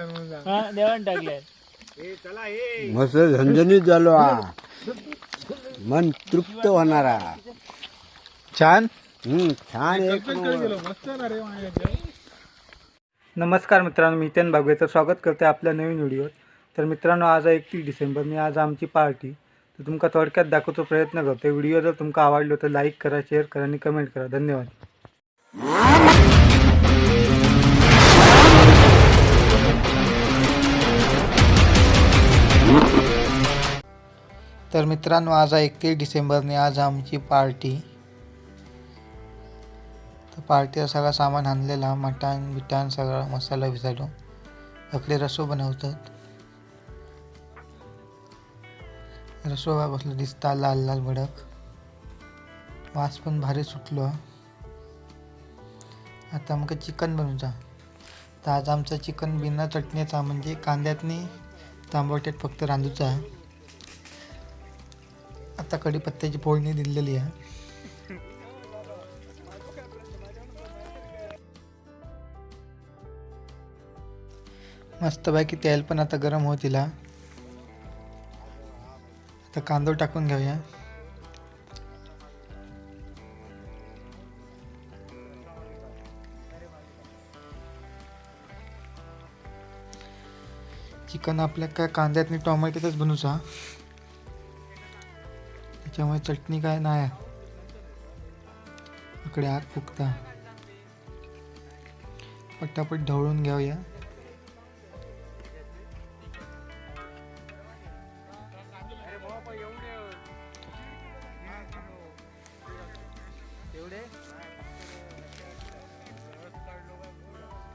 म्हणून सांग. हा मस्त झणझणीत झालो हा. मन तृप्त होणारा. छान? हम्म, छान एक मस्त ना रे माझ्या नमस्कार मित्रांनो मी नितेन बागवेचं स्वागत करते आपल्या नवीन व्हिडिओत. तर मित्रांनो आज आहे एकतीस डिसेंबर. मी आज आमची पार्टी. तर तुमका थोडक्यात दाखवतो प्रयत्न करतो व्हिडिओ जर तुमका आवडलो तर लाईक करा शेअर करा आणि कमेंट करा. धन्यवाद. तर मित्रांनो आज एकतीस डिसेंबरने आज आमची पार्टी. तर पार्टीचा सगळा सामान आणलेला मटण बिटण सगळा मसाला विसालो. आपले रसो बनवतात. रसो बसलो दिसता लाल लाल भडक. वास पण भारी सुटलो. आता आमकां चिकन बनवता तर आज आमचं चिकन बिना चटणीचा म्हणजे कांद्यातनी तांबट्यात फक्त रांदूचा आता कढीपत्त्याची फोडणी दिलेली आहे. मस्तपैकी तेल पण आता गरम होतील आता कांदो टाकून घेऊया. चिकन आपल्या काय कांद्यात कांद्यातनी टोमॅटोतच बनूचा त्याच्यामुळे चटणी काय नाही. इकडे आग फुकता. पटापट ढवळून घेऊया.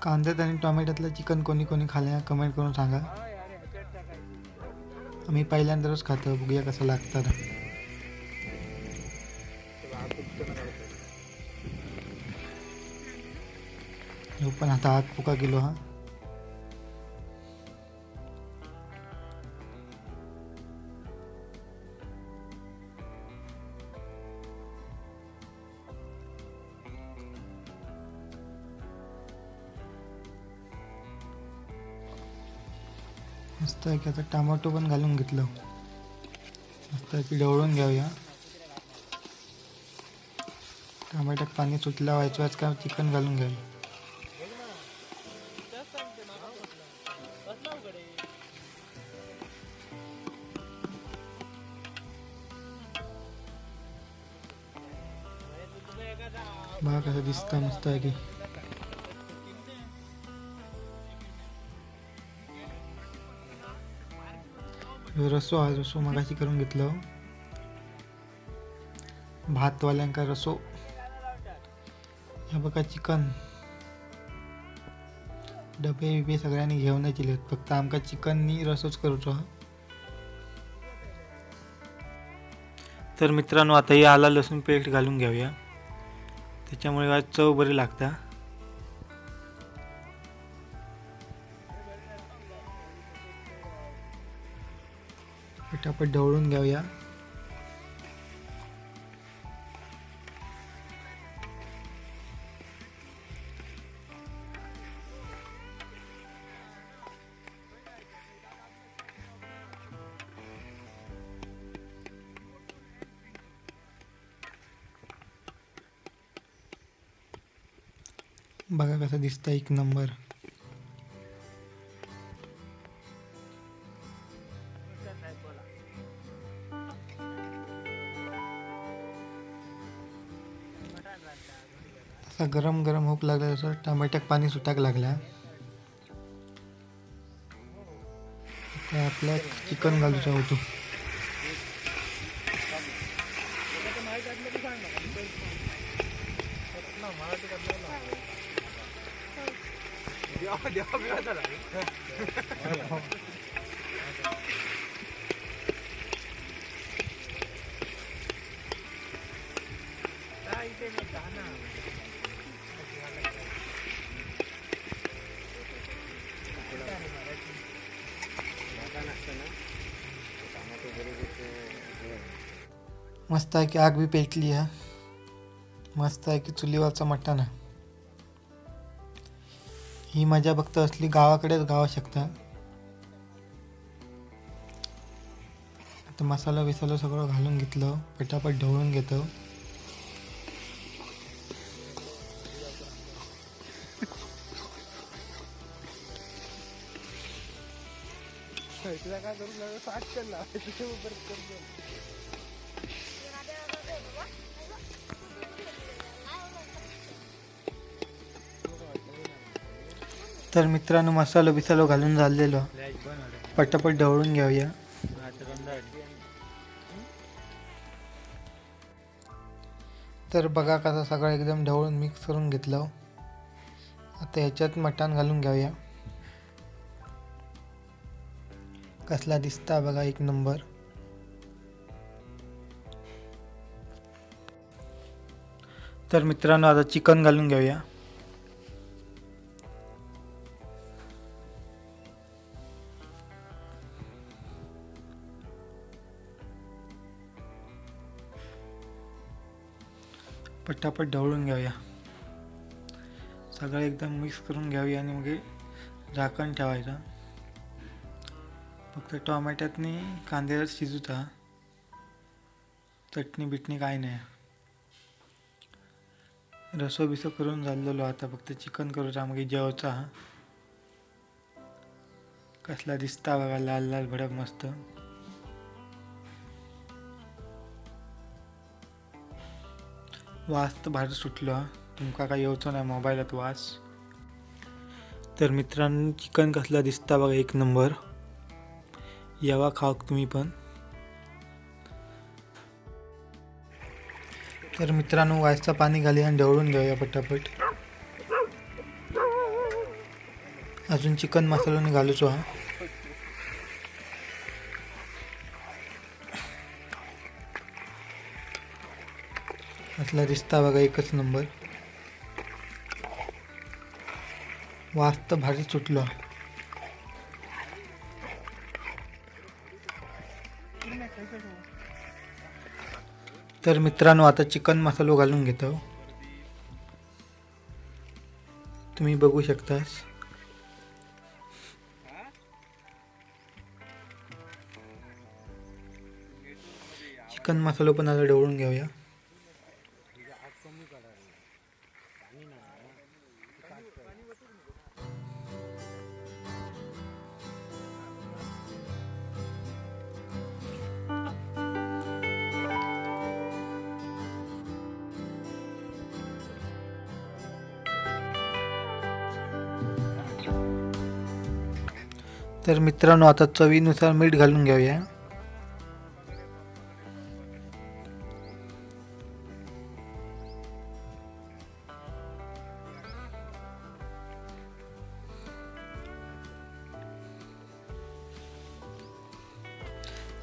कांद्यात आणि टोमॅटोतलं चिकन कोणी कोणी खाल्ल्या कमेंट करून सांगा. आम्ही पहिल्यांदाच खातो बघूया कसं लागतं. पण आता आग फुका गेलो हा. मस्त आहे की आता टमाटो पण घालून घेतलं. मस्त आहे की ढवळून घेऊया टमाट्यात पाणी सुटलं व्हायचं आज का चिकन घालून घ्यावी. बघा कसं दिसता मस्त आहे की. रसो हा रसो मगाशी करून घेतलं. भातवाल्यांका रसो. ह्या बघा चिकन. डबे बिबे सगळ्यांनी घेऊन नाही दिलेत फक्त आमका चिकननी रसोच करूचो हा. तर मित्रांनो आता हे आला लसूण पेस्ट घालून घेऊया. त्याच्यामुळे आज चव बरी लागता. पटापट ढवळून घेऊया. बघा कसं दिसतं एक नंबर. असा गरम गरम होक लागला असं टमाट्याक पाणी सुटाक लागला. आपल्या चिकन घालूचा होतो. मस्त आहे की आग बी पेटली हा मस्त आहे की चुलीवरचा मटण आहे. ही मजा फक्त असली गावाकडेच गावा शकता. आता मसाला बिसाला सगळं घालून घेतलं पटापट ढवळून घेतो. तर मित्रांनो मसालो बिसालो घालून झालेलो. पटापट ढवळून घेऊया. तर बघा कसा सगळं एकदम ढवळून मिक्स करून घेतलं. आता ह्याच्यात मटण घालून घेऊया. कसला दिसता बघा एक नंबर. तर मित्रांनो आता चिकन घालून घेऊया. पटापट ढवळून घेऊया. सगळं एकदम मिक्स करून घ्यावी आणि मग झाकण ठेवायचं. तर टॉमॅटोतनी कांद्याला शिजूचा चटणी बिटणी काय नाही. रसो बिसो करून झालेलो आता फक्त चिकन करूचा मग जेवचा कसला दिसता बघा लाल लाल भडक मस्त. वास तर भारी सुटलो हा. तुमका काय येवचो नाही मोबाईलात वास. तर मित्रांनो चिकन कसला दिसता बघा एक नंबर. यावा खाওক तुम्ही पण. तर मित्रांनो वायचं पाणी घाली आणि ढवळून घेऊया पटापट. अजून चिकन मसाला घालूचो हा असला दिसता बघा एकच नंबर. वास तर भारी सुटलो. तर मित्रांनो आता चिकन मसालो घालून घेतो. तुम्ही बघू शकतास. चिकन मसालो पण आता ढवळून घेऊया. तर मित्रांनो आता चवीनुसार मीठ घालून घेऊया.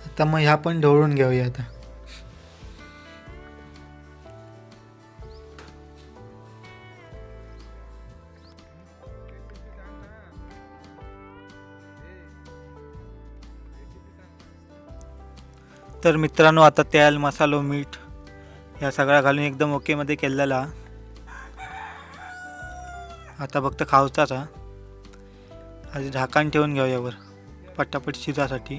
आता मग ह्या पण ढवळून घेऊया आता. तर मित्रांनो आता तेल मसालो मीठ या सगळ्या घालून एकदम ओकेमध्ये केलेला. आता फक्त खावताचा हा. आधी झाकण ठेवून घ्या यावर. पटापट शिजासाठी.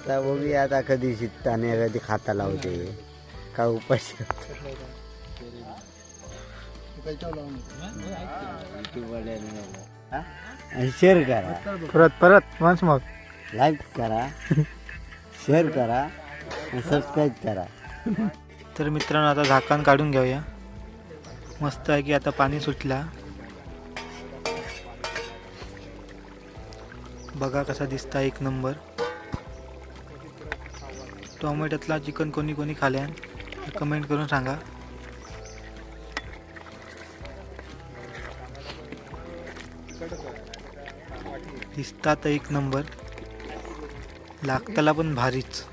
आता बघूया आता कधी शिकता आणि कधी खाता लावते. का उपाशी आणि शेअर करा. परत परत वन्स मग लाईक करा. शेअर करा. आणि सबस्क्राईब करा. तर मित्रांनो आता झाकण काढून घेऊया. मस्त आहे की आता पाणी सुटला. बघा कसा दिसता एक नंबर. टोमॅटोतला चिकन कोणी कोणी खाल्यान कमेंट करून सांगा. दिसता तर एक नंबर. लागताला पण भारीच.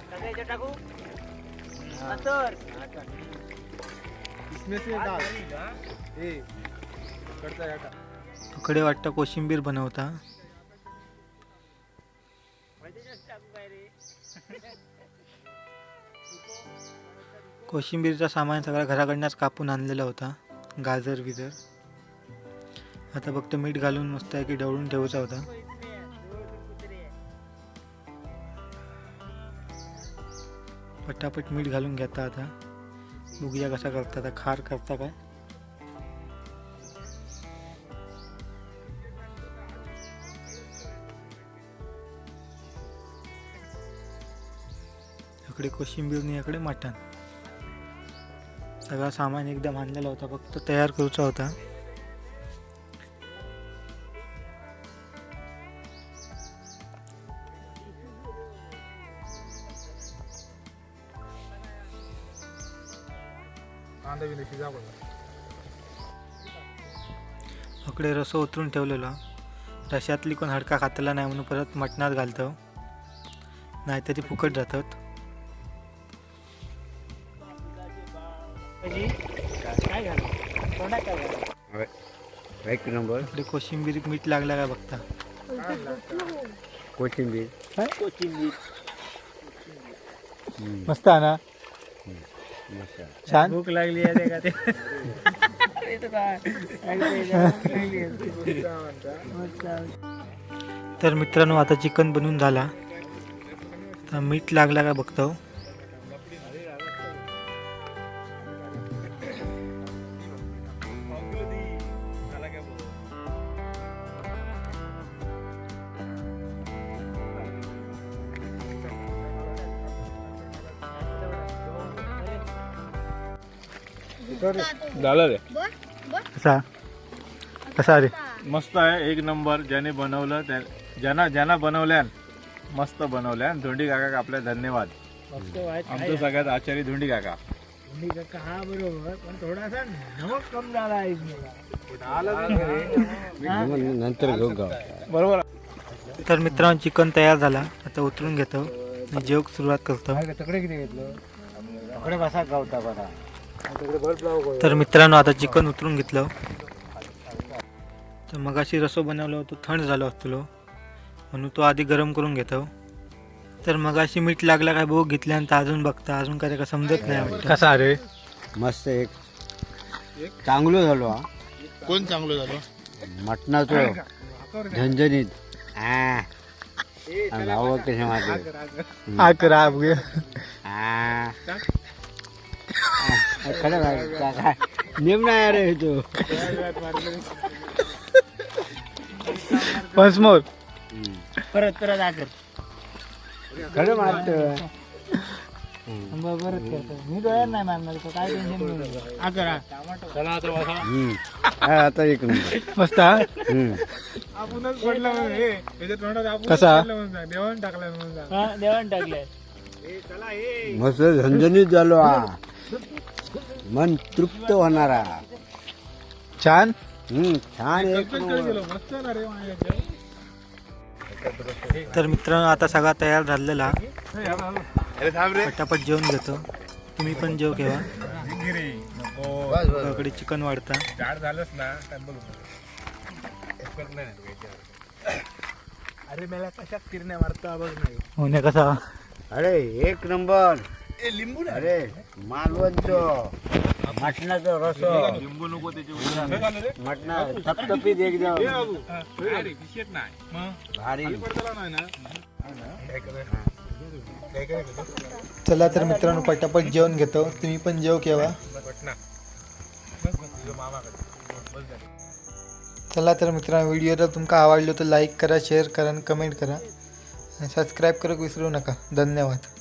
इकडे वाटतं कोशिंबीर बनवता. कोशिंबीरचा सामान सगळा घराकडनंच कापून आणलेला होता. गाजर बिजर आता फक्त मीठ घालून मस्त आहे की ढवळून ठेवायचा होता. पटापट मीठ घालून घेता आता. बघूया कसा करता आता? खार करता काय? इकडे कोशिंबीर आणि इकडे मटण. सगळा सामान एकदम आणलेला होता फक्त तयार करूचा होता. इकडे रसो उतरून ठेवलेला. रश्यातली कोण हडका खातला नाही म्हणून परत मटणात घालतो. नाहीतर फुकट जातात. एक नंबर. इकडे कोशिंबीर मीठ लागला काय? बघता कोथिंबीर मस्त आहे ना. छान? भूक लागली आहे का ते? तर मित्रांनो आता चिकन बनवून झाला. तर मीठ लागला का बघतो झालं रे. कसा? कसा रे? मस्त आहे एक नंबर. ज्याने बनवलं त्या ज्यांना ज्यांना बनवल्यान मस्त बनवल्यान धोंडी काका आपल्या धन्यवाद. आमचं सगळ्यात आचार्य धोंडी काका. मग नंतर घेऊ बरोबर. तर मित्रांनो चिकन तयार झाला. आता उतरून घेतो. जेवक सुरुवात करतो. तकडे किती घेतलं? बसा गावता बसा. तर मित्रांनो आता चिकन उतरून घेतलं. तर मगाशी रसो बनवलं होतं थंड झालो असतो. म्हणून तो आधी गरम करून घेतो. तर मगाशी मीठ लागला काय बघ घेतल्यानंतर अजून बघता. अजून काय का समजत नाही कसा रे? मस्त एक. चांगलं झालो हा. कोण चांगलं झालं? मटणाचं. नाव कसे माझे खरं काय काय नेम नाही अरे तो। Once more. परत परत आकर खरं मारत परत करतो मी डोळ्यात नाही मारणार तो काय टेन्शन आकर आता एक मस्त हा? हम्म. आपणच पडलं म्हणून हे त्याच्या तोंडात आपण कसा? पडलं म्हणून सांग. देवाण टाकलाय म्हणून सांग. देवाण टाकलंय. मस्त झणझणीत झालो हा. मन तृप्त होणारा. छान. हम्म छान एक तर मित्रांनो आता सगळा तयार झालेला. पटापट जेवण घेतो. तुम्ही पण जेव घेवा इकडे चिकन वाढता. अरे मला कशा किरण्या मारता बघ नाही होण्या कसा? अरे एक नंबर. ए लिंबू नाही अरे मालवणचं. मटणाचं रस. लिंबू नको त्याचे मटणा थपथपीत एकदम. भारी. चला तर मित्रांनो पटापट जेवण घेतो. तुम्ही पण जेव केव्हा? चला तर मित्रांनो व्हिडिओ जर तुमका आवडलो तर लाईक करा शेअर करा आणि कमेंट करा. आणि सबस्क्राईब करूक विसरू नका. धन्यवाद.